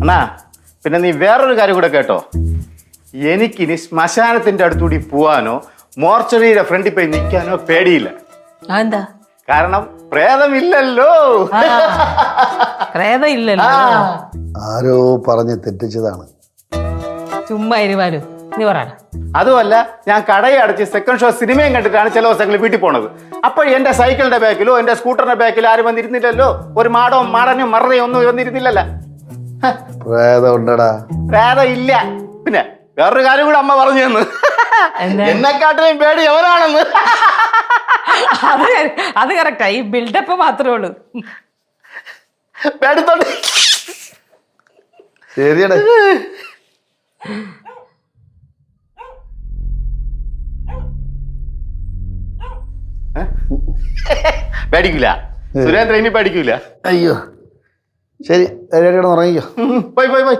അണ്ണാ പിന്നെ നീ വേറൊരു കാര്യം കൂടെ കേട്ടോ. എനിക്കിനി ശ്മശാനത്തിന്റെ അടുത്തുകൂടി പോവാനോ മോർച്ചറിയുടെ ഫ്രണ്ടിൽ പോയി നിൽക്കാനോ പേടിയില്ല. അതെന്താ? കാരണം പ്രേതമില്ലല്ലോ. പ്രേതം ഇല്ലല്ലോ ആരോ പറഞ്ഞ് തെറ്റിച്ചതാണ്. ചുമ്മാ ഇരുവാലു നീ പറ. അതുമല്ല ഞാൻ കടയെ അടച്ച് സെക്കൻഡ് ഷോ സിനിമയും കണ്ടിട്ടാണ് ചില ദിവസങ്ങളിൽ വീട്ടിൽ പോണത്. അപ്പോൾ എന്റെ സൈക്കിളിന്റെ ബാക്കിലോ എന്റെ സ്കൂട്ടറിന്റെ ബാക്കിലോ ആരും വന്നിരുന്നില്ലല്ലോ. ഒരു മാടവും മാടനും മറയും ഒന്നും വന്നിരുന്നില്ലല്ലോ. പ്രേതം ഉണ്ടടാ പ്രേതം ഇല്ല പിന്നെ വേറൊരു കാര്യം കൂടെ അമ്മ പറഞ്ഞു തന്നു? എന്നെക്കാട്ടിലും പേടി എവനാണെന്ന് അത് അത് കറക്റ്റാ. ഈ ബിൽഡപ്പ് മാത്രമേ ഉള്ളൂ. പേടിത്തോണ്ട്. ശരിയാണ് പേടിക്കൂല. സുരേന്ദ്ര ഇനി പേടിക്കൂല. അയ്യോ. ശരി കിടന്ന് ഉറങ്ങിക്കോ. ബൈ പോയി പോയി പോയി.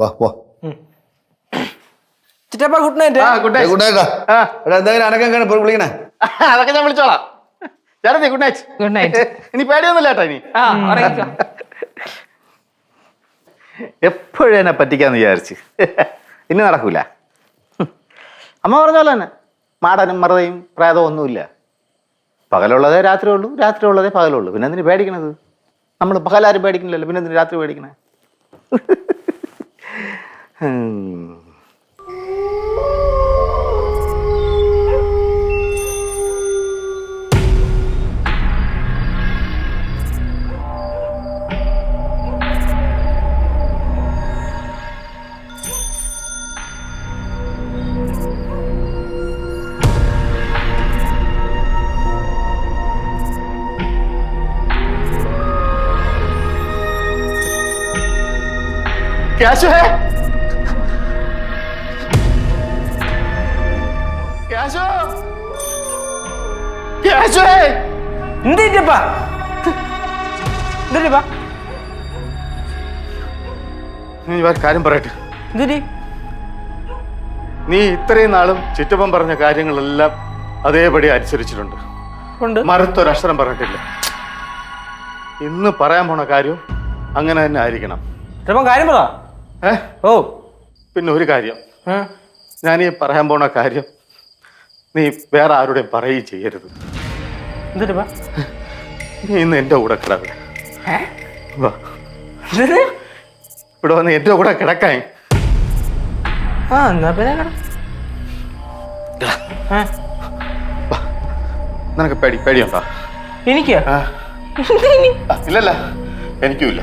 വാ വാ. ചിറ്റപ്പ ഗുഡ് നൈറ്റ് ആ ഗുഡ് നൈറ്റ് എന്തെങ്കിലും അനക്കം വിളിക്കണേ. അതൊക്കെ ഞാൻ വിളിച്ചോളാം. ചേട്ടത്തി ഗുഡ് നൈറ്റ് ഗുഡ് നൈറ്റ് ഇനി പേടിയൊന്നുമില്ല കേട്ടോ ഇനി. ആ ഉറങ്ങിക്കോ. എപ്പോഴും എന്നെ പറ്റിക്കാന്ന് വിചാരിച്ച്. ഇനി നടക്കൂല. അമ്മ പറഞ്ഞ പോലെ തന്നെ. മാടനും മറുതയും പ്രേതവും ഒന്നുമില്ല. പകലുള്ളതേ രാത്രി ഉള്ളൂ രാത്രി ഉള്ളതേ പകലുള്ളൂ. പിന്നെ എന്തിനു പേടിക്കണത്? നമ്മൾ പകലാരും പേടിക്കണില്ലല്ലോ. പിന്നെ എന്തിനു രാത്രി പേടിക്കണേ? ഉം. ക്യാഷ് ഹേ ക്യാഷ് ക്യാഷ് ഹേ എന്ത് ചിറ്റപ്പ എന്തിപ്പ നീ ഒരു കാര്യം പറയട്ടെ. എന്തിരി നീ ഇത്രയും നാളും ചുറ്റപ്പം പറഞ്ഞ കാര്യങ്ങളെല്ലാം അതേപടി അനുസരിച്ചിട്ടുണ്ട്. ഉണ്ട്. മറുത്തൊരക്ഷരം പറഞ്ഞിട്ടില്ല. ഇന്ന് പറയാൻ പോണ കാര്യം അങ്ങനെ തന്നെ ആയിരിക്കണം. ചിറ്റപ്പൻ കാര്യം പറ. ഓ. പിന്നെ ഒരു കാര്യം? ഞാൻ ഈ പറയാൻ പോണ കാര്യം നീ വേറെ ആരുടെയും പറയുകയും ചെയ്യരുത്. എന്തിരിപ്പ നീ ഇന്ന് എന്റെ കൂടെ എന്തിന്? ഇവിടെ വന്ന് എന്റെ കൂടെ കിടക്കാൻ. ആ എന്നാ പിന്നെ കട. ഏ? നിനക്ക് പേടി പേടിയുണ്ടോ? എനിക്ക്? ആ. എനിക്കും ഇല്ല ഇല്ലല്ല.